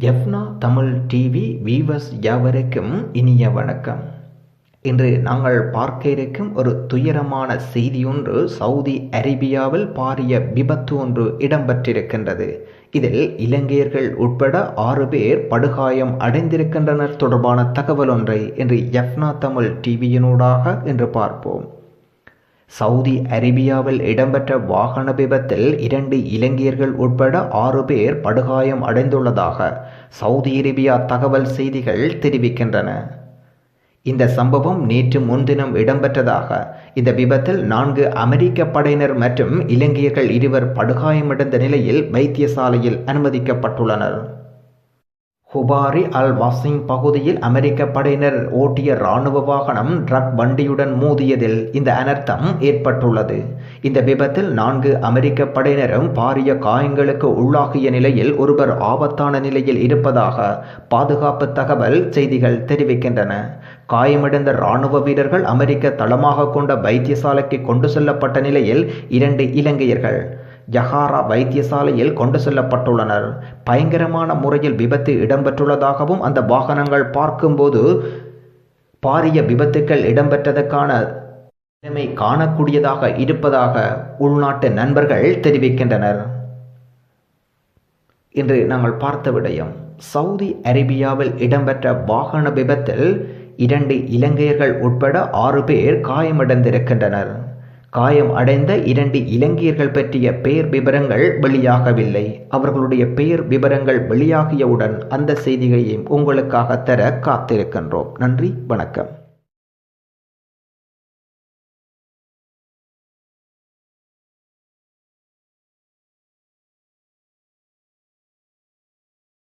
எஃப்னா Tamil TV viewers யாவருக்கும் இனிய வணக்கம். இன்று நாங்கள் பார்க்க இருக்கும் ஒரு துயரமான செய்தி ஒன்று சவுதி அரேபியாவில் பாரிய விபத்து ஒன்று இடம்பெற்றிருக்கின்றது. இதில் இலங்கையர்கள் உட்பட ஆறு பேர் படுகாயம் அடைந்திருக்கின்றனர் தொடர்பான தகவல் ஒன்றை இன்று எஃப்னா தமிழ் டிவியினூடாக இன்று பார்ப்போம். சவுதி அரேபியாவில் இடம்பெற்ற வாகன விபத்தில் இரண்டு இலங்கையர்கள் உட்பட ஆறு பேர் படுகாயம் அடைந்துள்ளதாக சவுதி அரேபியா தகவல் செய்திகள் தெரிவிக்கின்றன. இந்த சம்பவம் நேற்று முன்தினம் இடம்பெற்றதாக இந்த விபத்தில் நான்கு அமெரிக்க படையினர் மற்றும் இலங்கையர்கள் இருவர் படுகாயமடைந்த நிலையில் வைத்தியசாலையில் அனுமதிக்கப்பட்டுள்ளனர். ஹுபாரி அல் வாசிம் பகுதியில் அமெரிக்க படையினர் ஓட்டிய இராணுவ வாகனம் ட்ரக் வண்டியுடன் மோதியதில் இந்த அனர்த்தம் ஏற்பட்டுள்ளது. இந்த விபத்தில் நான்கு அமெரிக்க படையினரும் பாரிய காயங்களுக்கு உள்ளாகிய நிலையில் ஒருவர் ஆபத்தான நிலையில் இருப்பதாக பாதுகாப்பு தகவல் செய்திகள் தெரிவிக்கின்றன. காயமடைந்த ராணுவ வீரர்கள் அமெரிக்க தளமாக கொண்ட வைத்தியசாலைக்கு கொண்டு செல்லப்பட்ட நிலையில் இரண்டு இலங்கையர்கள் யஹாரா வைத்தியசாலையில் கொண்டு செல்லப்பட்டுள்ளனர். பயங்கரமான முறையில் விபத்து இடம்பெற்றுள்ளதாகவும் அந்த வாகனங்கள் பார்க்கும்போது பாரிய விபத்துக்கள் இடம்பெற்றதற்கான நிலைமை காணக்கூடியதாக இருப்பதாக உள்நாட்டு நண்பர்கள் தெரிவிக்கின்றனர். இன்று நாங்கள் பார்த்த விடயம் சவுதி அரேபியாவில் இடம்பெற்ற வாகன விபத்தில் இரண்டு இலங்கையர்கள் உட்பட ஆறு பேர் காயமடைந்திருக்கின்றனர். காயம் அடைந்த இரண்டு இலங்கையர்கள் பற்றிய பெயர் விவரங்கள் வெளியாகவில்லை. அவர்களுடைய பெயர் விவரங்கள் வெளியாகியவுடன் அந்த செய்திகளையும் உங்களுக்காக தர காத்திருக்கின்றோம். நன்றி வணக்கம்.